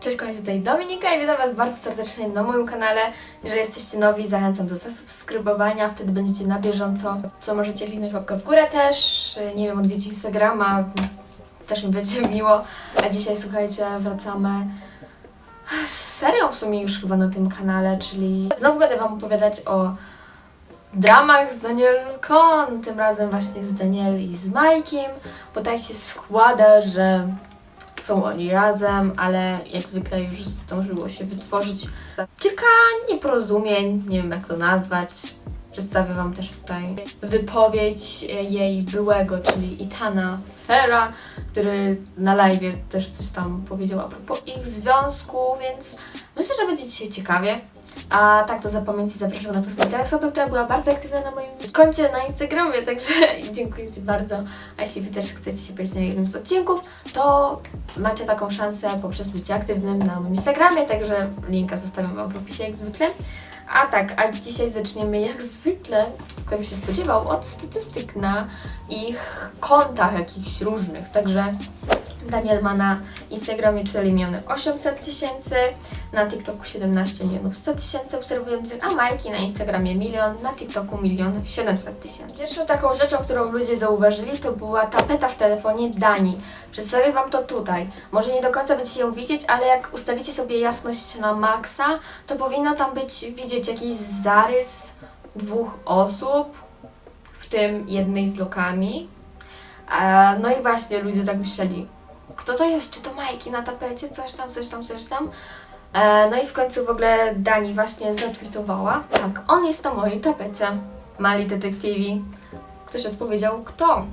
Cześć kochani, tutaj Dominika i witam Was bardzo serdecznie na moim kanale. Jeżeli jesteście nowi, zachęcam do zasubskrybowania, wtedy będziecie na bieżąco. Co możecie kliknąć łapkę w górę też, nie wiem, odwiedzić Instagrama, też mi będzie miło. A dzisiaj, słuchajcie, wracamy z serią w sumie już chyba na tym kanale, czyli znowu będę Wam opowiadać o dramach z Danielką, tym razem właśnie z Daniel i z Majkiem, bo tak się składa, że są oni razem, ale jak zwykle już zdążyło się wytworzyć kilka nieporozumień, nie wiem jak to nazwać. Przedstawię Wam też tutaj wypowiedź jej byłego, czyli Itana Fera, który na live też coś tam powiedział a propos ich związku, więc myślę, że będzie dzisiaj ciekawie. A tak to zapomnieć i zapraszam na profil osobę, która była bardzo aktywna na moim koncie na Instagramie, także dziękuję Ci bardzo. A jeśli Wy też chcecie się pojawić na jednym z odcinków, to macie taką szansę poprzez bycie aktywnym na moim Instagramie, także linka zostawiam Wam w opisie jak zwykle. A tak, a dzisiaj zaczniemy jak zwykle, kto by się spodziewał, od statystyk na ich kontach jakichś różnych, także Daniel ma na Instagramie 4 miliony 800 tysięcy, na TikToku 17 milionów 100 tysięcy obserwujących, a Majki na Instagramie milion, na TikToku milion 700 tysięcy. Pierwszą taką rzeczą, którą ludzie zauważyli, to była tapeta w telefonie Dani. Przedstawię Wam to tutaj. Może nie do końca będziecie ją widzieć, ale jak ustawicie sobie jasność na maksa, to powinno tam być widzieć jakiś zarys dwóch osób, w tym jednej z lokami. No i właśnie ludzie tak myśleli, kto to jest? Czy to Majki na tapecie? Coś tam, coś tam, coś tam. E, no i w końcu w ogóle Dani właśnie zatweetowała. Tak, on jest na mojej tapecie. Mali detektywi. Ktoś odpowiedział, kto?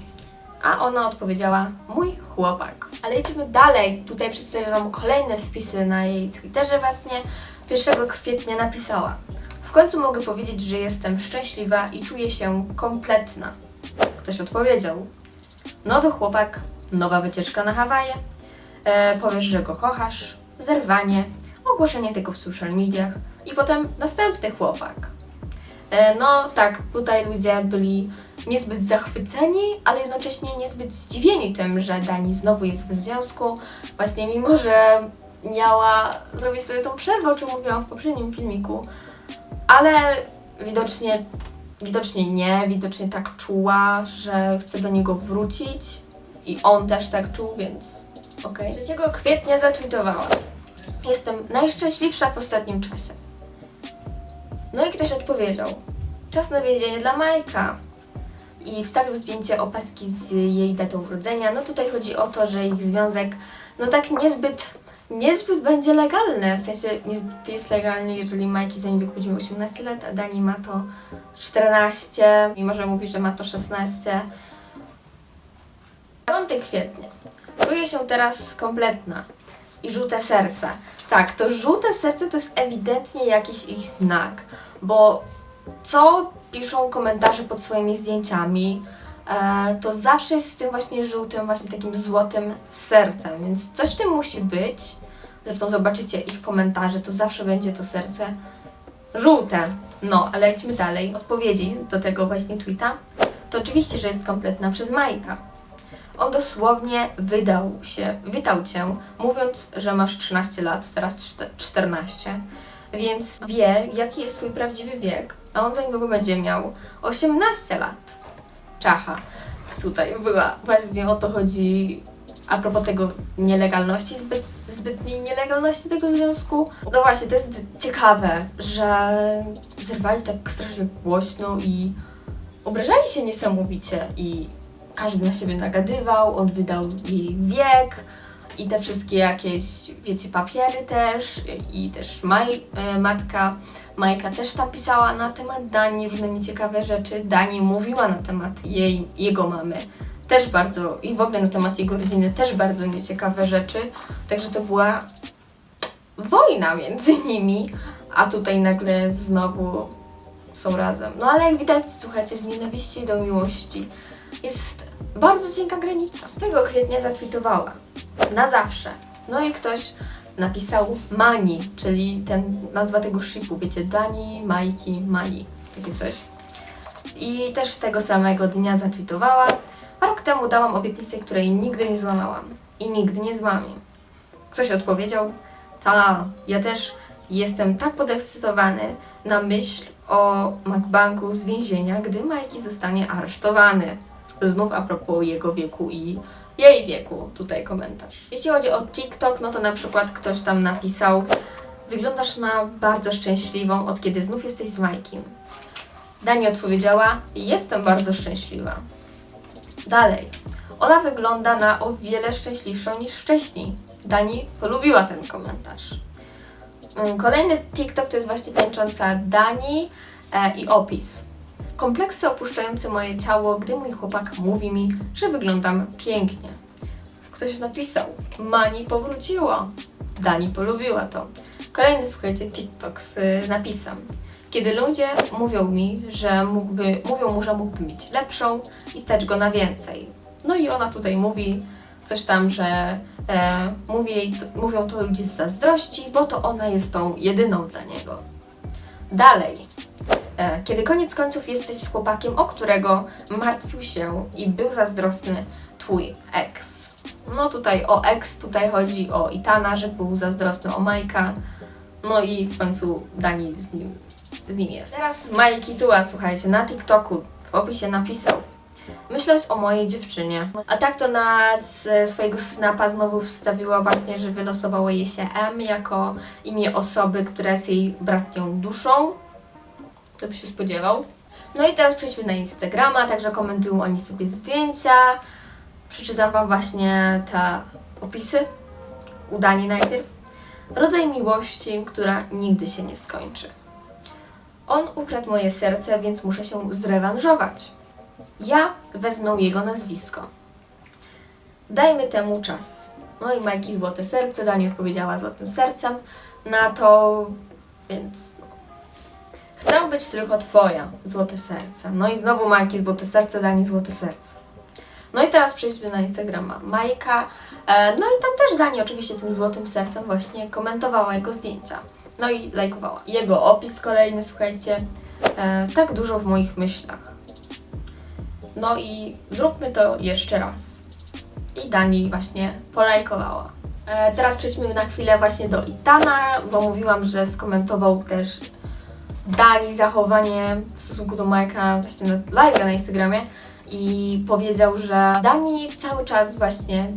A ona odpowiedziała, mój chłopak. Ale idziemy dalej. Tutaj przedstawię Wam kolejne wpisy na jej Twitterze właśnie. 1 kwietnia napisała. W końcu mogę powiedzieć, że jestem szczęśliwa i czuję się kompletna. Ktoś odpowiedział. Nowy chłopak, nowa wycieczka na Hawaje, e, powiesz, że go kochasz, zerwanie, ogłoszenie tego w social mediach. I potem następny chłopak. E, no tak, tutaj ludzie byli niezbyt zachwyceni, ale jednocześnie niezbyt zdziwieni tym, że Dani znowu jest w związku, właśnie mimo, że miała zrobić sobie tą przerwę, o czym mówiłam w poprzednim filmiku, ale widocznie widocznie nie, widocznie tak czuła, że chce do niego wrócić i on też tak czuł, więc okej. 3 kwietnia zatweetowała. Jestem najszczęśliwsza w ostatnim czasie. No i ktoś odpowiedział. Czas na więzienie dla Majka. I wstawił zdjęcie opaski z jej datą urodzenia. No tutaj chodzi o to, że ich związek no tak niezbyt niezbyt będzie legalny, w sensie niezbyt jest legalny, jeżeli Majki za niedługo będzie miał 18 lat, a Dani ma to 14, mimo że mówi, że ma to 16. 5 kwietnia. Czuję się teraz kompletna. I żółte serce. Tak, to żółte serce to jest ewidentnie jakiś ich znak, bo co piszą komentarze pod swoimi zdjęciami, e, to zawsze jest z tym właśnie żółtym, właśnie takim złotym sercem, więc coś w tym musi być. Zresztą zobaczycie ich komentarze, to zawsze będzie to serce żółte. No, ale idźmy dalej. Odpowiedzi do tego właśnie tweeta. To oczywiście, że jest kompletna przez Majka. On dosłownie wydał się, witał cię, mówiąc, że masz 13 lat, teraz czte- 14, więc wie, jaki jest twój prawdziwy wiek, a on za niedługo będzie miał 18 lat. Czacha. Tutaj była, właśnie o to chodzi a propos tego nielegalności, zbyt, zbytniej nielegalności tego związku. No właśnie, to jest ciekawe, że zerwali tak strasznie głośno i obrażali się niesamowicie i każdy na siebie nagadywał, on wydał jej wiek i te wszystkie jakieś, wiecie, papiery też i też Maj, e, matka Majka też tam pisała na temat Dani różne nieciekawe rzeczy. Dani mówiła na temat jej, jego mamy też bardzo i w ogóle na temat jego rodziny też bardzo nieciekawe rzeczy. Także to była wojna między nimi, a tutaj nagle znowu są razem. No ale jak widać, słuchajcie, z nienawiści do miłości jest bardzo cienka granica. Z tego kwietnia zatweetowała. Na zawsze. No i ktoś napisał Mani, czyli ten nazwa tego shipu, wiecie, Dani, Majki, Mani, takie coś. I też tego samego dnia zatweetowała. Rok temu dałam obietnicę, której nigdy nie złamałam. I nigdy nie złamię. Ktoś odpowiedział, Ta, ja też jestem tak podekscytowany na myśl o MacBanku z więzienia, gdy Majki zostanie aresztowany. Znów a propos jego wieku i jej wieku, tutaj komentarz. Jeśli chodzi o TikTok, no to na przykład ktoś tam napisał Wyglądasz na bardzo szczęśliwą, od kiedy znów jesteś z Majkiem. Dani odpowiedziała, jestem bardzo szczęśliwa. Dalej. Ona wygląda na o wiele szczęśliwszą niż wcześniej. Dani polubiła ten komentarz. Mm, Kolejny TikTok to jest właśnie tańcząca Dani e, i opis. Kompleksy opuszczające moje ciało, gdy mój chłopak mówi mi, że wyglądam pięknie. Ktoś napisał, Mani powróciła. Dani polubiła to. Kolejny, słuchajcie, TikTok z y, napisem. Kiedy ludzie mówią mi, że mógłby, mówią mu, że mógłby mieć lepszą i stać go na więcej. No i ona tutaj mówi coś tam, że e, mówi jej, mówią to ludzie z zazdrości, bo to ona jest tą jedyną dla niego. Dalej. E, kiedy koniec końców jesteś z chłopakiem, o którego martwił się i był zazdrosny twój ex. No tutaj o ex, tutaj chodzi o Itana, że był zazdrosny o Majka. No i w końcu Dani z nim, z nim jest. Teraz Majki Tuła, słuchajcie, na TikToku w opisie napisał Myśleć o mojej dziewczynie. A tak to na swojego snapa znowu wstawiła właśnie, że wylosowało jej się M jako imię osoby, która jest jej bratnią duszą. To by się spodziewał. No i teraz przejdźmy na Instagrama, także komentują oni sobie zdjęcia. Przeczytam Wam właśnie te opisy. Udani najpierw. Rodzaj miłości, która nigdy się nie skończy. On ukradł moje serce, więc muszę się zrewanżować. Ja wezmę jego nazwisko. Dajmy temu czas. No i Majki złote serce, Dani odpowiedziała złotym sercem na to, więc. Chcę być tylko twoja, złote serce. No i znowu Majki złote serce, Dani złote serce. No i teraz przejdźmy na Instagrama Majka. E, no i tam też Dani oczywiście tym złotym sercem właśnie komentowała jego zdjęcia. No i lajkowała. Jego opis kolejny, słuchajcie, e, tak dużo w moich myślach. No i zróbmy to jeszcze raz. I Dani właśnie polajkowała. E, teraz przejdźmy na chwilę właśnie do Itana, bo mówiłam, że skomentował też Dani zachowanie w stosunku do Majka właśnie na live na Instagramie i powiedział, że Dani cały czas właśnie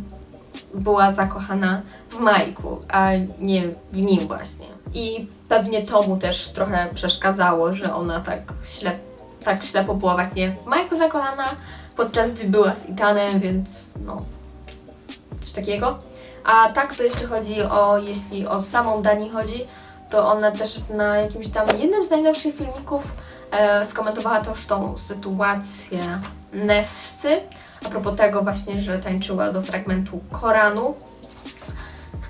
była zakochana w Majku, a nie w nim właśnie. I pewnie to mu też trochę przeszkadzało, że ona tak, ślep, tak ślepo była właśnie w Majku zakochana, podczas gdy była z Itanem, więc no, coś takiego. A tak to jeszcze chodzi o, jeśli o samą Dani chodzi, to ona też na jakimś tam jednym z najnowszych filmików e, skomentowała też tą sytuację Nessy, a propos tego właśnie, że tańczyła do fragmentu Koranu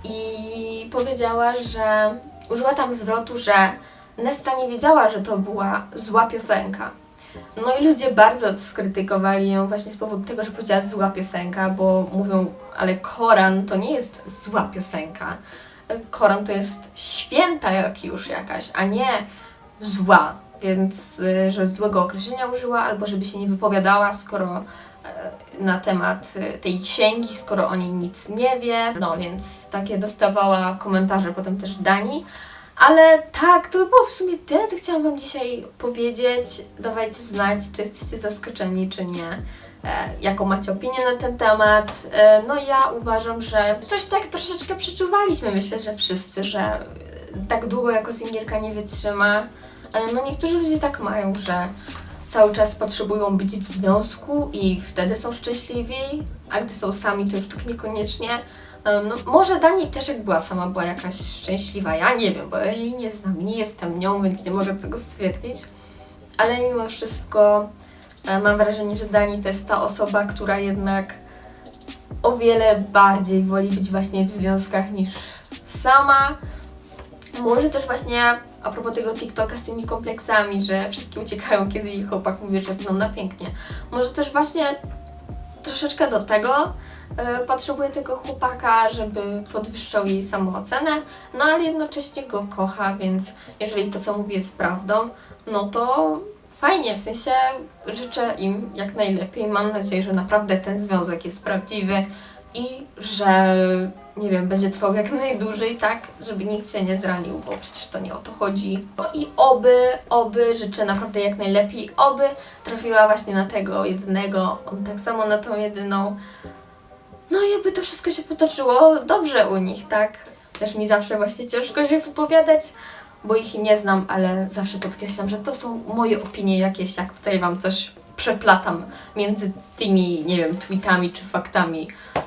i powiedziała, że użyła tam zwrotu, że Nessa nie wiedziała, że to była zła piosenka. No i ludzie bardzo skrytykowali ją właśnie z powodu tego, że powiedziała zła piosenka, bo mówią, ale Koran to nie jest zła piosenka. Koran to jest święta jak już jakaś, a nie zła. Więc, y, że złego określenia użyła, albo żeby się nie wypowiadała, skoro e, na temat y, tej księgi, skoro o niej nic nie wie. No więc takie dostawała komentarze potem też Dani. Ale tak, to by było w sumie tyle, co chciałam Wam dzisiaj powiedzieć. Dawajcie znać, czy jesteście zaskoczeni, czy nie. E, jaką macie opinię na ten temat. E, no ja uważam, że coś tak troszeczkę przeczuwaliśmy, myślę, że wszyscy, że e, tak długo jako singielka nie wytrzyma. No niektórzy ludzie tak mają, że cały czas potrzebują być w związku i wtedy są szczęśliwi, a gdy są sami, to już tak niekoniecznie. No, może Dani też jak była sama, była jakaś szczęśliwa. Ja nie wiem, bo ja jej nie znam, nie jestem nią, więc nie mogę tego stwierdzić. Ale mimo wszystko mam wrażenie, że Dani to jest ta osoba, która jednak o wiele bardziej woli być właśnie w związkach niż sama. Może też właśnie a propos tego TikToka z tymi kompleksami, że wszystkie uciekają, kiedy ich chłopak mówi, że wygląda pięknie. Może też właśnie troszeczkę do tego e, potrzebuje tego chłopaka, żeby podwyższał jej samoocenę, no ale jednocześnie go kocha, więc jeżeli to, co mówi, jest prawdą, no to fajnie, w sensie życzę im jak najlepiej. Mam nadzieję, że naprawdę ten związek jest prawdziwy, i że nie wiem, będzie trwał jak najdłużej, tak, żeby nikt się nie zranił, bo przecież to nie o to chodzi. No i oby, oby, życzę naprawdę jak najlepiej, oby trafiła właśnie na tego jedynego, on tak samo na tą jedyną. No i aby to wszystko się potoczyło dobrze u nich, tak? Też mi zawsze właśnie ciężko się wypowiadać, bo ich nie znam, ale zawsze podkreślam, że to są moje opinie jakieś, jak tutaj Wam coś przeplatam między tymi, nie wiem, tweetami czy faktami, e,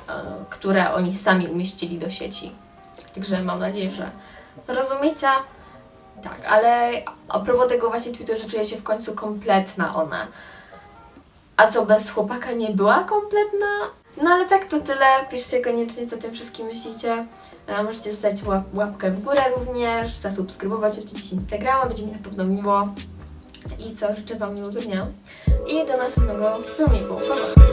które oni sami umieścili do sieci. Także mam nadzieję, że rozumiecie. Tak, ale a propos tego właśnie tweetu, że czuję się w końcu kompletna ona. A co, bez chłopaka nie była kompletna? No ale tak to tyle. Piszcie koniecznie, co tym wszystkim myślicie. E, Możecie zostawić łap, łapkę w górę również, zasubskrybować oczywiście Instagrama, będzie mi na pewno miło. I co, życzę Wam miłego dnia i do następnego filmiku. Pa, pa.